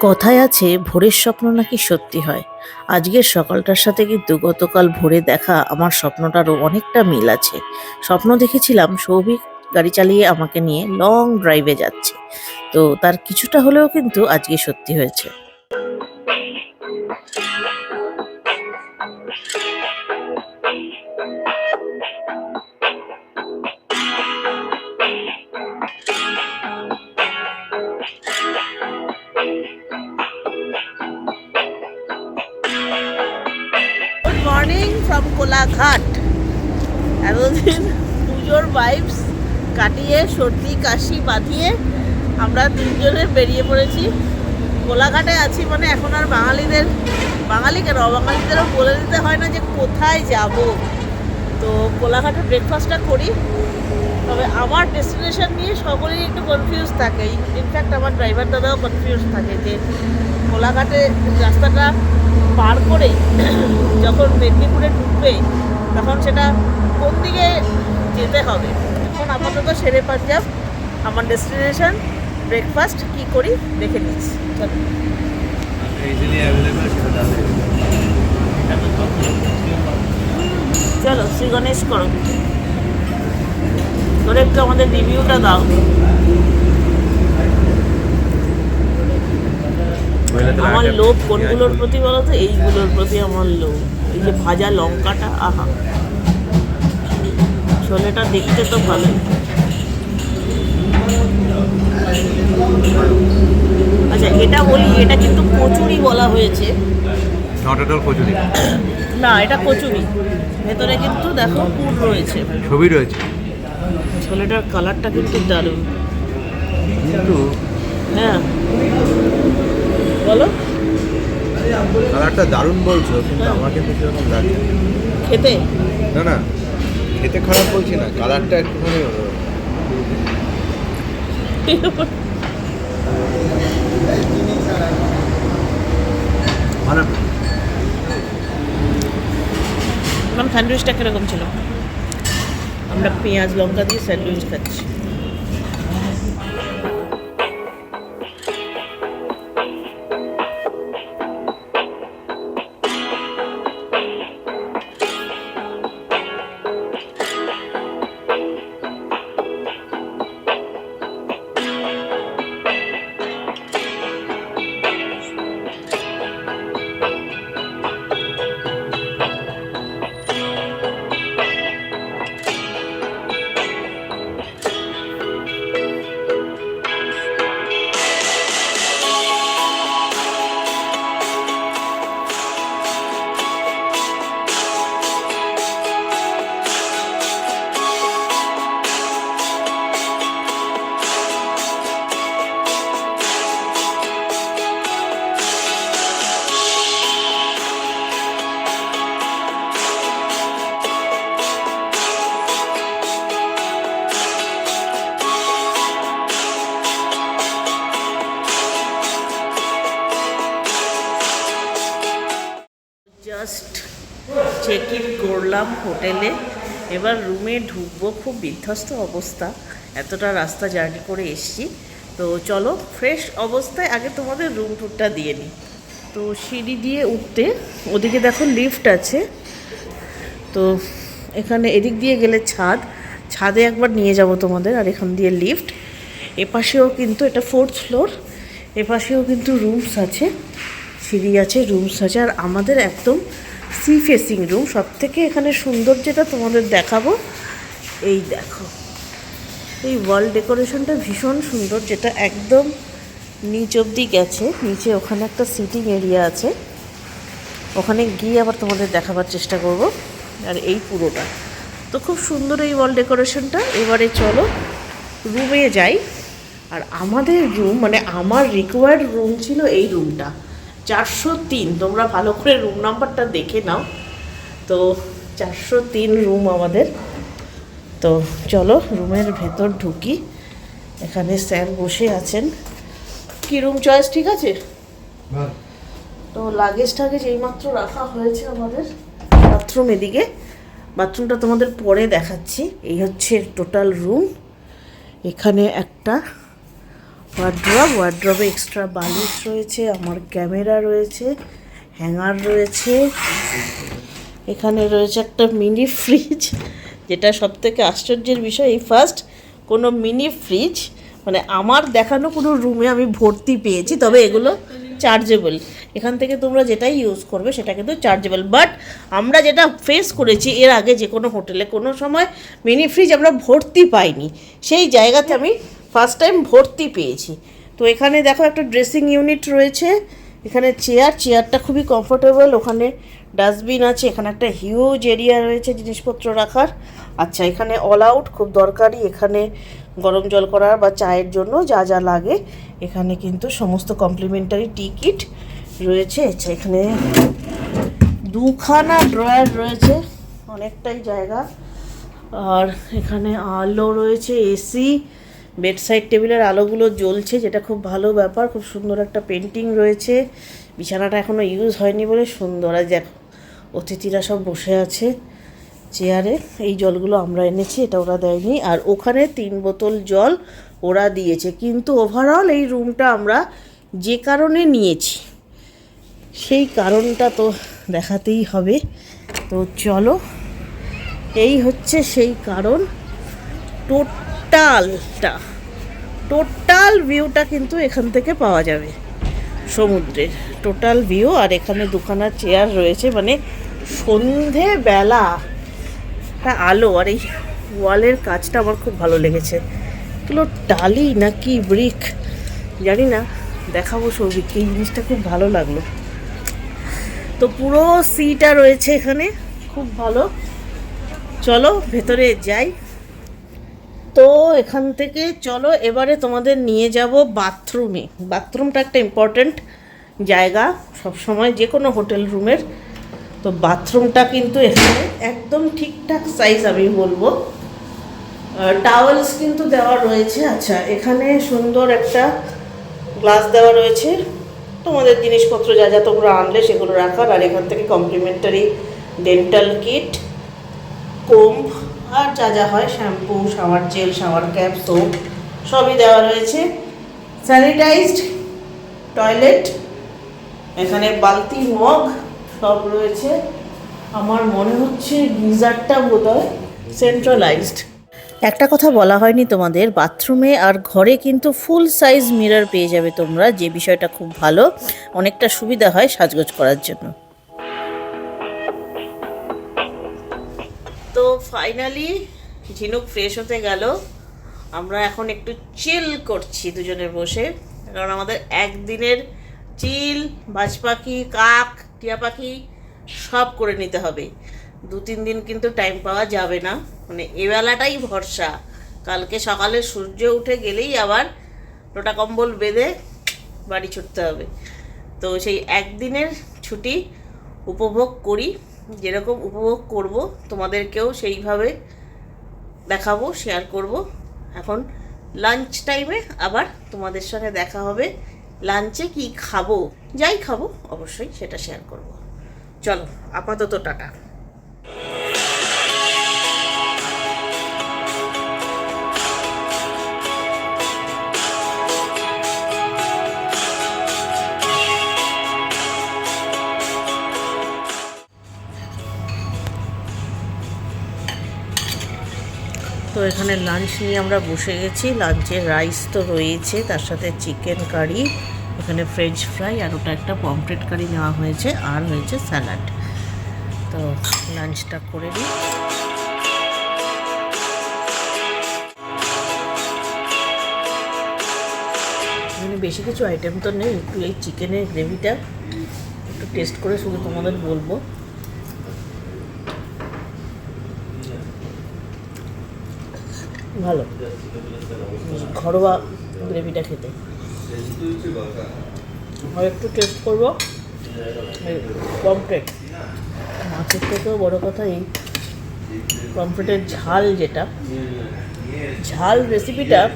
কথায় আছে, ভোরের স্বপ্ন নাকি সত্যি হয়? আজকের সকালটার সাথে কিন্তু গতকাল ভোরে দেখা আমার স্বপ্নটারও অনেকটা মিল আছে? স্বপ্ন দেখেছিলাম সৌভিক গাড়ি চালিয়ে আমাকে নিয়ে লং ড্রাইভে যাচ্ছে। তো তার কিছুটা হলেও কিন্তু আজকে সত্যি হয়েছে। এতদিন পুজোর ভাইবস কাটিয়ে, সর্দি, কাশি বাঁধিয়ে আমরা তিনজনে বেরিয়ে পড়েছি। কোলাঘাটে আছি মানে এখন আর বাঙালিদের বাঙালি কেন অবাঙালিদেরও বলে দিতে হয় না যে কোথায় যাব। তো কোলাঘাটে ব্রেকফাস্টটা করি। তবে আমার ডেস্টিনেশন নিয়ে সকলেই একটু কনফিউজ থাকে। ইনফ্যাক্ট আমার ড্রাইভার দাদাও কনফিউজ থাকে যে কোলাঘাটে রাস্তাটা পার করে যখন মেদিনীপুরে ঢুকবে তখন সেটা কোন দিকে যেতে হবে? এখন আপাতত শেরে পাঞ্জাব আমার ডেস্টিনেশন ব্রেকফাস্ট কি করি দেখে নিচ্ছি। চলো। শ্রী গণেশ করো। তোর একটু আমাদের রিভিউটা দাও। আমার লোভ কোনগুলোর প্রতি বলো তো? এইগুলোর প্রতি আমার লোভ। এই যে ভাজা লঙ্কাটা আহা। ছোলেটা দেখতে তো ভালো। আচ্ছা এটা বলি এটা কিন্তু কচুরি বলা হয়েছে। Not at all kachori. না এটা কচুরি। ভেতরে কিন্তু দেখো পুর রয়েছে। ছবি রয়েছে। ছোলেটার কালারটা কিন্তু দারুণ। কিন্তু হ্যাঁ। বলো। কালারটা দারুণ বলছো কিন্তু আমার কিন্তু সেরকম লাগছে খেতে? না না। খেতে খারাপ বলছি না কালারটা একটুখানি মানে ম্যাম স্যান্ডউইচটা কীরকম ছিল? আমরা পেঁয়াজ লঙ্কা দিয়ে স্যান্ডউইচ খাচ্ছি। করলাম হোটেলে এবার রুমে ঢুকবো খুব বিধ্বস্ত অবস্থা। এতটা রাস্তা জার্নি করে এসছি। তো চলো ফ্রেশ অবস্থায় আগে তোমাদের রুম টুরটা দিয়ে নিই। তো সিঁড়ি দিয়ে উঠতে ওদিকে দেখো লিফট আছে। তো এখানে এদিক দিয়ে গেলে ছাদ। ছাদে একবার নিয়ে যাব তোমাদের আর এখান দিয়ে লিফট। এপাশেও কিন্তু এটা ফোর্থ ফ্লোর। এপাশেও কিন্তু রুমস আছে। সিঁড়ি আছে, রুমস আছে। আর আমাদের একদম সি ফেসিং রুম। সব থেকে এখানে সুন্দর যেটা তোমাদের দেখাবো, এই দেখো। এই ওয়াল ডেকোরেশনটা ভীষণ সুন্দর, যেটা একদম নিচ অবধি গেছে। নিচে ওখানে একটা সিটিং এরিয়া আছে। ওখানে গিয়ে আবার তোমাদের দেখাবার চেষ্টা করব, আর এই পুরোটা। তো খুব সুন্দর এই ওয়াল ডেকোরেশনটা। এবারে চলো, রুমে যাই। আর আমাদের রুম মানে আমার রিকোয়ার্ড রুম ছিল এই রুমটা। চারশো তিন তোমরা ভালো করে রুম নাম্বারটা দেখে নাও। তো চারশো তিন রুম আমাদের। তো চলো রুমের ভেতর ঢুকি। এখানে স্যার বসে আছেন। কি রুম চয়েস ঠিক আছে? তো লাগেজ টাগেজ এইমাত্র রাখা হয়েছে আমাদের। বাথরুম এদিকে। বাথরুমটা তোমাদের পরে দেখাচ্ছি। এই হচ্ছে টোটাল রুম এখানে একটা ওয়ার্ড্রব ওয়ার্ড্রবে এক্সট্রা বালিশ রয়েছে, আমার ক্যামেরা রয়েছে হ্যাঙ্গার রয়েছে। এখানে রয়েছে একটা মিনি ফ্রিজ যেটা সব থেকে আশ্চর্যের বিষয়, এই ফার্স্ট কোনো মিনি ফ্রিজ মানে আমার দেখানো কোনো রুমে আমি ভর্তি পেয়েছি, তবে এগুলো চার্জেবল এখান থেকে তোমরা যেটাই ইউজ করবে, সেটা কিন্তু চার্জেবল বাট আমরা যেটা ফেস করেছি, এর আগে যে কোনো হোটেলে কোনো সময় মিনি ফ্রিজ আমরা ভর্তি পাইনি। সেই জায়গাতে আমি ফার্স্ট টাইম ভর্তি পেয়েছি। তো এখানে দেখো একটা ড্রেসিং ইউনিট রয়েছে। এখানে চেয়ার চেয়ারটা খুবই কমফোর্টেবল ওখানে ডাস্টবিন আছে, এখানে একটা হিউজ এরিয়া রয়েছে জিনিসপত্র রাখার। আচ্ছা এখানে অল আউট খুব দরকারি এখানে গরম জল করার বা চায়ের জন্য যা যা লাগে। এখানে কিন্তু সমস্ত কমপ্লিমেন্টারি টিকিট রয়েছে। আচ্ছা এখানে দুখানা ড্রয়ার রয়েছে, অনেকটাই জায়গা। আর এখানে আলো রয়েছে এসি বেডসাইড টেবিলের আলোগুলো জ্বলছে, যেটা খুব ভালো ব্যাপার। খুব সুন্দর একটা পেন্টিং রয়েছে। বিছানাটা এখনও ইউজ হয়নি বলে সুন্দর। আর দেখো, অতিথিরা সব বসে আছে চেয়ারে এই জলগুলো আমরা এনেছি, এটা ওরা দেয়নি। আর ওখানে তিন বোতল জল ওরা দিয়েছে। কিন্তু ওভারঅল এই রুমটা আমরা যে কারণে নিয়েছি, সেই কারণটা তো দেখাতেই হবে। তো চলো, এই হচ্ছে সেই কারণ। টোটালটা, টোটাল ভিউটা কিন্তু এখান থেকে পাওয়া যাবে সমুদ্রের। টোটাল ভিউ আর এখানে দুখানা চেয়ার রয়েছে মানে সন্ধেবেলা একটা আলো, আর এই ওয়ালের কাজটা আমার খুব ভালো লেগেছে। এগুলো টালি নাকি ব্রিক জানি না, দেখাবো সৌভিককে এই জিনিসটা খুব ভালো লাগল। তো পুরো সিটা রয়েছে এখানে, খুব ভালো। চলো, ভেতরে যাই। তো এখান থেকে চলো, এবারে তোমাদের নিয়ে যাব বাথরুমে বাথরুমটা একটা ইম্পর্ট্যান্ট জায়গা সব সময় যে কোনো হোটেল রুমের তো বাথরুমটা কিন্তু এখানে একদম ঠিকঠাক সাইজ আমি বলব। টাওয়েলস কিন্তু দেওয়া রয়েছে। আচ্ছা এখানে সুন্দর একটা গ্লাস দেওয়া রয়েছে। তোমাদের জিনিসপত্র যা যা তোমরা আনলে সেগুলো রাখার। আর এখান থেকে কমপ্লিমেন্টারি ডেন্টাল কিট কোম আর যা যা হয়, shampoo, shower gel, shower cap, soap, সবই দেওয়া রয়েছে। স্যানিটাইজড টয়লেট, এখানে বালতি, মগ, সব রয়েছে। আমার মনে হচ্ছে গিজারটা বোধহয় সেন্ট্রালাইজড একটা কথা বলা হয়নি তোমাদের, বাথরুমে আর ঘরে কিন্তু ফুল সাইজ মিরর পেয়ে যাবে তোমরা, যে বিষয়টা খুব ভালো। অনেকটা সুবিধা হয় সাজগোজ করার জন্য। ফাইনালি ঝিনুক ফ্রেশ হতে গেল। আমরা এখন একটু চিল করছি দুজনে বসে, কারণ আমাদের একদিনের চিল বাজ পাখি কাক, টিয়া পাখি সব করে নিতে হবে। দু, তিন দিন কিন্তু টাইম পাওয়া যাবে না। মানে এবেলাটাই ভরসা। কালকে সকালে সূর্য উঠে গেলেই আবার লোটা কম্বল বেঁধে বাড়ি ছুটতে হবে। তো সেই একদিনের ছুটি উপভোগ করি। যেরকম উপভোগ করব, তোমাদেরকেও সেইভাবে দেখাবো শেয়ার করব। এখন লাঞ্চ টাইমে আবার তোমাদের সঙ্গে দেখা হবে। লাঞ্চে কি খাব? যাই খাব, অবশ্যই সেটা শেয়ার করব। চলো, আপাতত টাটা। এখানে লাঞ্চ নিয়ে আমরা বসে গেছি। লাঞ্চের রাইস তো রয়েছে, তার সাথে চিকেন কারি এখানে ফ্রেঞ্চ ফ্রাই আর ওটা একটা পমফ্রেট কারি নেওয়া হয়েছে আর হয়েছে স্যালাড তো লাঞ্চটা করে নিই। এখানে বেশি কিছু আইটেম তো নেই, একটু এই চিকেনের গ্রেভিটা একটু টেস্ট করে শুধু তোমাদের বলব। ভালো। ঘরোয়া গ্রেভিটা খেতে। আর একটু টেস্ট করব। পমফ্রেট মাছের থেকেও বড় কথা এই পমফ্রেটের ঝাল যেটা। ঝাল রেসিপিটা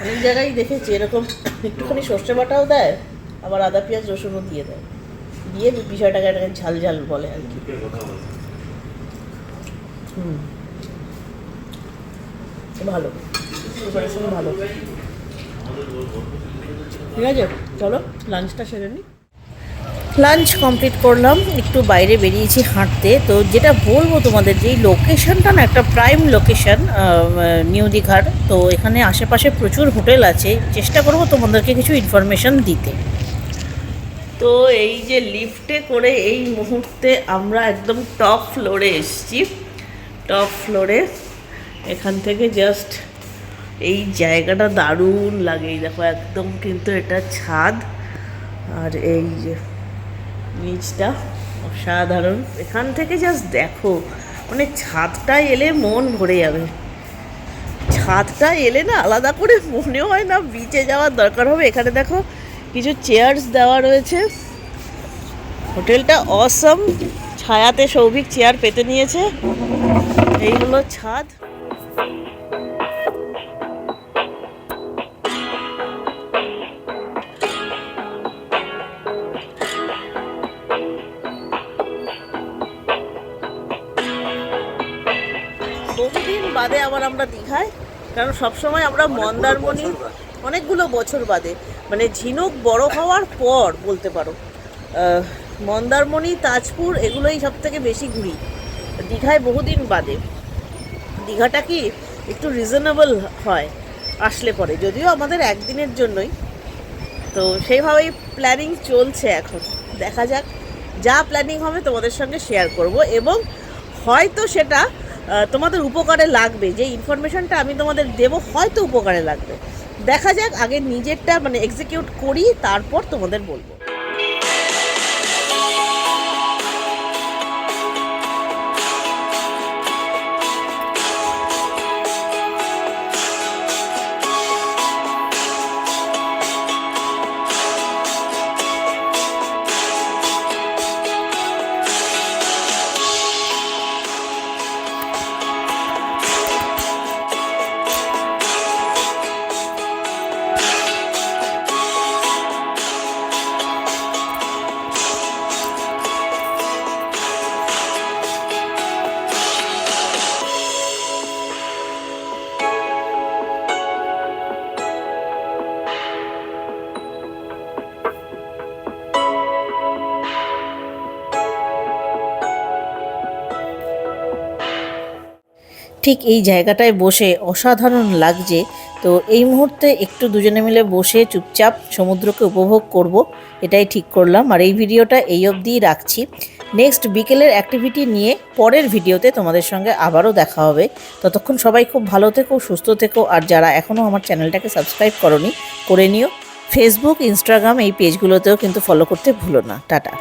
অনেক জায়গায় দেখেছি, এরকম একটুখানি সর্ষে বাটাও দেয়, আবার আদা, পেঁয়াজ, রসুনও দিয়ে দেয়। দিয়ে বিষয়টাকে এটাকে ঝাল ঝাল বলে আর কি। হুম। ভালো। প্রিপারেশন ভালো। ঠিক আছে, চলো লাঞ্চটা সেরে নিই লাঞ্চ কমপ্লিট করলাম, একটু বাইরে বেরিয়েছি হাঁটতে। তো যেটা বলব তোমাদের যে লোকেশনটা না, একটা প্রাইম লোকেশন নিউ দীঘার তো এখানে আশেপাশে প্রচুর হোটেল আছে। চেষ্টা করব তোমাদেরকে কিছু ইনফরমেশন দিতে। তো এই যে লিফটে করে এই মুহূর্তে আমরা একদম টপ ফ্লোরে এসেছি। টপ ফ্লোরে এখান থেকে জাস্ট এই জায়গাটা দারুণ লাগে। দেখো, একদম কিন্তু এটা ছাদ। আর এই যে নিচটা অসাধারণ। এখান থেকে জাস্ট দেখো মানে ছাদটা এলে মন ভরে যাবে। ছাদটা এলে না আলাদা করে মনে হয় না বিচে যাওয়ার দরকার হবে। এখানে দেখো কিছু চেয়ার্স দেওয়া রয়েছে। হোটেলটা অসম ছায়াতে সৌভিক চেয়ার পেতে নিয়েছে। এই হলো ছাদ। বহুদিন বাদে আবার আমরা দীঘায় কারণ সবসময় আমরা মন্দারমণি অনেকগুলো বছর বাদে। মানে ঝিনুক বড় হওয়ার পর বলতে পারো মন্দারমণি তাজপুর এগুলোই সব থেকে বেশি ঘুরি। দীঘায় বহুদিন বাদে। দীঘাটা কি একটু রিজনেবল হয় আসলে পরে। যদিও আমাদের একদিনের জন্যই। তো সেইভাবেই প্ল্যানিং চলছে এখন। দেখা যাক যা প্ল্যানিং হবে তোমাদের সঙ্গে শেয়ার করব এবং হয়তো সেটা তোমাদের উপকারে লাগবে। যে ইনফরমেশনটা আমি তোমাদের দেব, হয়তো উপকারে লাগবে। দেখা যাক, আগে নিজেরটা মানে এক্সিকিউট করি, তারপর তোমাদের বলব। ঠিক এই জায়গাটায় বসে অসাধারণ লাগছে। তো এই মুহূর্তে একটু দুজনে মিলে বসে চুপচাপ সমুদ্রকে উপভোগ করব, এটাই ঠিক করলাম। আর এই ভিডিওটা এই অবধিই রাখছি। নেক্সট বিকেলের অ্যাক্টিভিটি নিয়ে পরের ভিডিওতে তোমাদের সঙ্গে আবারও দেখা হবে। ততক্ষণ সবাই খুব ভালো থেকো, সুস্থ থেকো। আর যারা এখনও আমার চ্যানেলটাকে সাবস্ক্রাইব করনি, করে নিও। ফেসবুক ইনস্টাগ্রাম এই পেজগুলোতেও কিন্তু ফলো করতে ভুলো না। টাটা।